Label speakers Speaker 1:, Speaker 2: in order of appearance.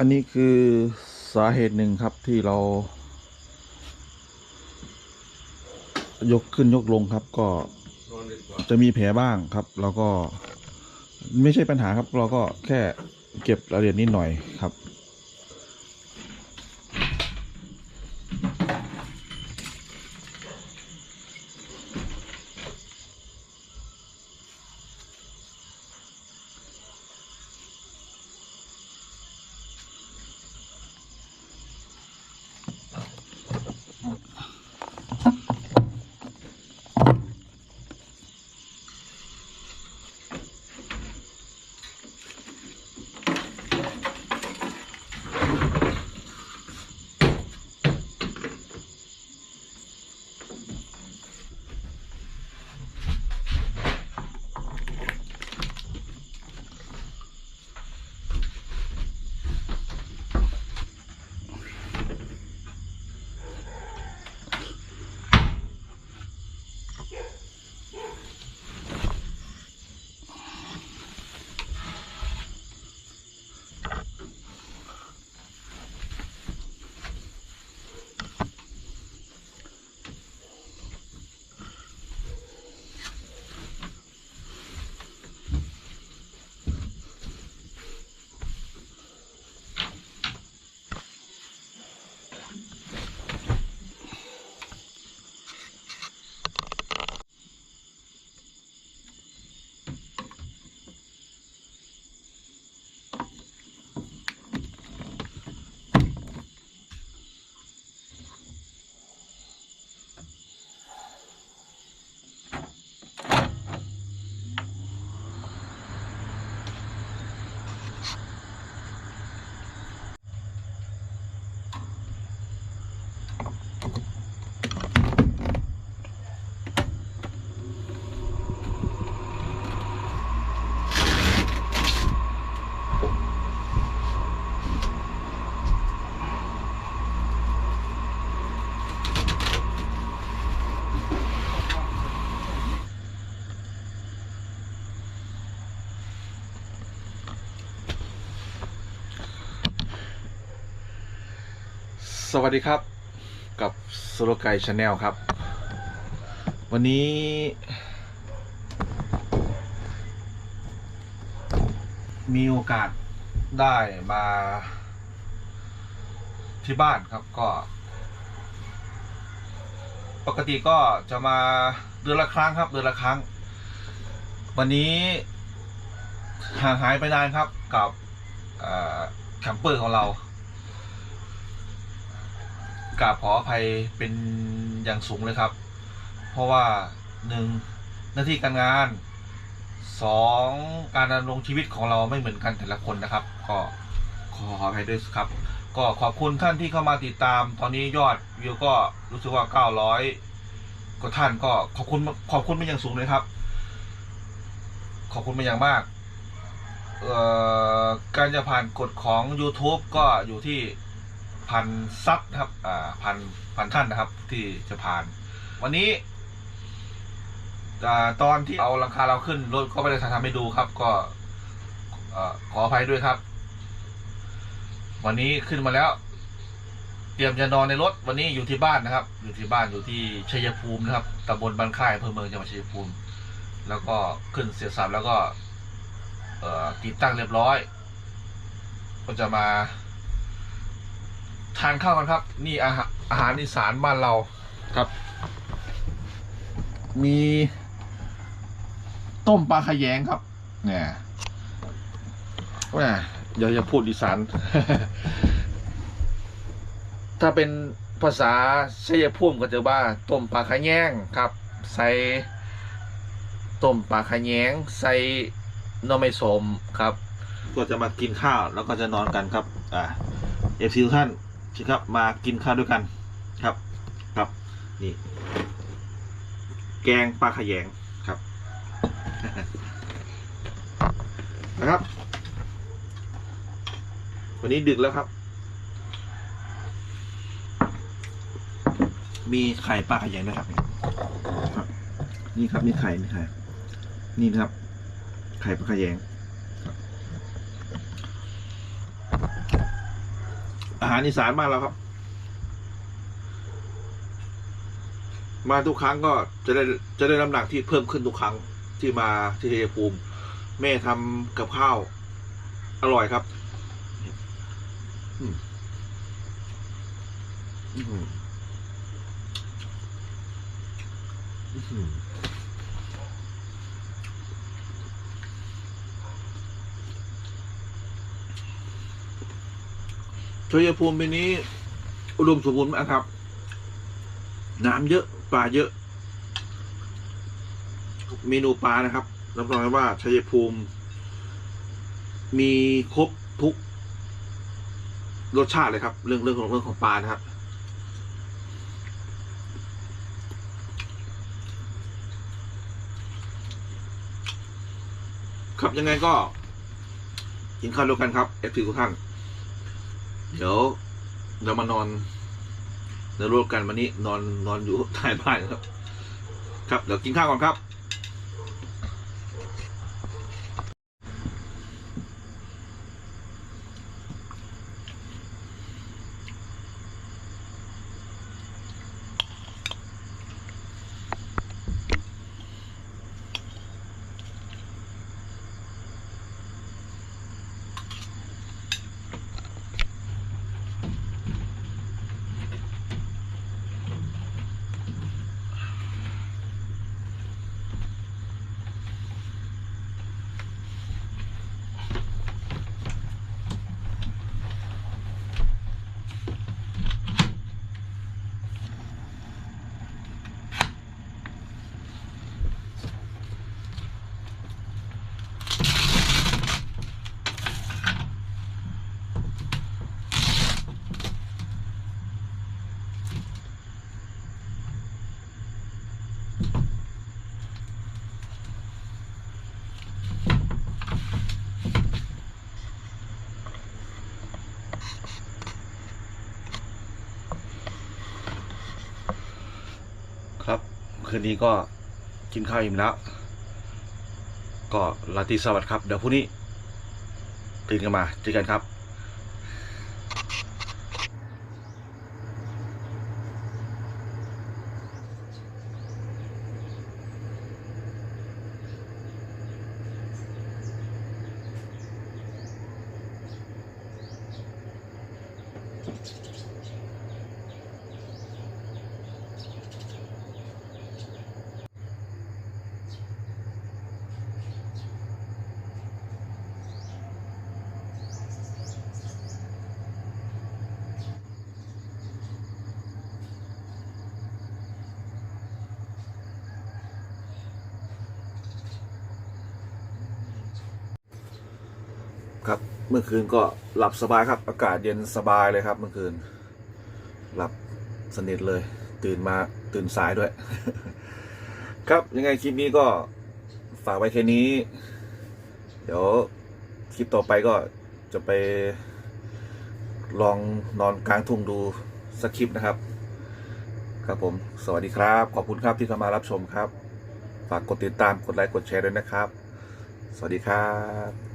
Speaker 1: อันนี้คือสาเหตุหนึ่งครับที่เรา ยกขึ้นยกลงครับ ก็จะมีแผลบ้างครับ แล้วก็ไม่ใช่ปัญหาครับ เราก็แค่เก็บรายละเอียดนิดหน่อยครับ สวัสดีครับกับโซโลไกชาแนลครับ วันนี้ มีโอกาสได้มาที่บ้านครับก็ ปกติก็จะมาเดือนละครั้งครับเดือนละครั้ง วันนี้ห่างหายไปนานครับกับแคมเปอร์ของเรา กราบขออภัยเป็นอย่างสูงเลยครับ เพราะว่าหนึ่งหน้าที่การงานสองการดำรงชีวิตของเราไม่เหมือนกันแต่ละคนนะครับ ก็ขออภัยด้วยครับ ก็ขอบคุณท่านที่เข้ามาติดตาม ตอนนี้ยอดวิวก็รู้สึกว่า 900กว่าท่านก็ขอบคุณขอบคุณเป็นอย่างสูงเลยครับ ขอบคุณเป็นอย่างมากการจะผ่านกฎของ YouTube ก็อยู่ที่ พันซับนะครับอ่าพันพันท่านนะครับ ที่จะผ่าน วันนี้อ่าตอนที่เอาหลังคาเราขึ้นรถก็ไม่ได้ถ่ายทำให้ดูครับ ก็ขออภัยด้วยครับ วันนี้ขึ้นมาแล้ว เตรียมจะนอนในรถ วันนี้อยู่ที่บ้านนะครับ อยู่ที่บ้านอยู่ที่ชัยภูมินะครับตำบลบ้านค่ายอำเภอเมืองจังหวัดชัยภูมิ แล้วก็ขึ้นเสียสับแล้วก็ติดตั้งเรียบร้อย ก็จะมา ทานข้าวกันครับ นี่อาหารอาหารอีสานบ้านเราครับ มีต้มปลาขยงครับ เนี่ยแหมอย่าอย่าพูดอีสาน ถ้าเป็นภาษาชัยภูมิก็จะว่าต้มปลาขยงครับ ใส่ต้มปลาขยงใส่หน่อไม้สมครับ ก็จะมากินข้าวแล้วก็จะนอนกันครับ อ่าเอฟซีทุกท่าน ชิครับมากินข้าวด้วยกันครับครับนี่ แกงปลาขยงครับนะครับ วันนี้ดึกแล้วครับ มีไข่ปลาขยงด้วยครับครับนี่ครับนี่ไข่นี่ไข่นี่ครับ ไข่ปลาขยงครับ อาหารอีสานมานแล้วครับ มาทุกครั้งก็จะได้จะได้น้ำหนักที่เพิ่มขึ้นทุกครั้งที่มาที่ชัยภูมิ แม่ทำกับข้าว อร่อยครับอืมอื้อหืออื้อหือ ชัยภูมิปีนี้ อุดมสมบูรณ์มากครับ น้ำเยอะปลาเยอะ เมนูปลานะครับรับรองได้ว่าชัยภูมิ มีครบทุกรสชาติเลยครับ เรื่องเรื่องของเรื่องของปลานะครับครับยังไงก็กินข้าวด้วยกันครับเอฟซีทุกท่าน เดี๋ยวเรามานอนในรวมกันวันนี้นอนนอนอยู่ท้ายบ้านครับ ครับเดี๋ยวกินข้าวก่อนครับ ครับคืนนี้ก็กินข้าวอิ่มแล้ว ก็ลาตีสวัสดิ์ครับ เดี๋ยวพรุ่งนี้ตื่นกันมาเจอกันครับ ครับ เมื่อคืนก็หลับสบายครับ อากาศเย็นสบายเลยครับ เมื่อคืน หลับสนิทเลย ตื่นมาตื่นสายด้วย ครับยังไงคลิปนี้ก็ฝากไว้แค่นี้ เดี๋ยวคลิปต่อไปก็จะไปลองนอนกลางทุ่งดูสักคลิปนะครับ ครับผม สวัสดีครับ ขอบคุณครับที่เข้ามารับชมครับ ฝากกดติดตามกดไลค์กดแชร์ด้วยนะครับ สวัสดีครับ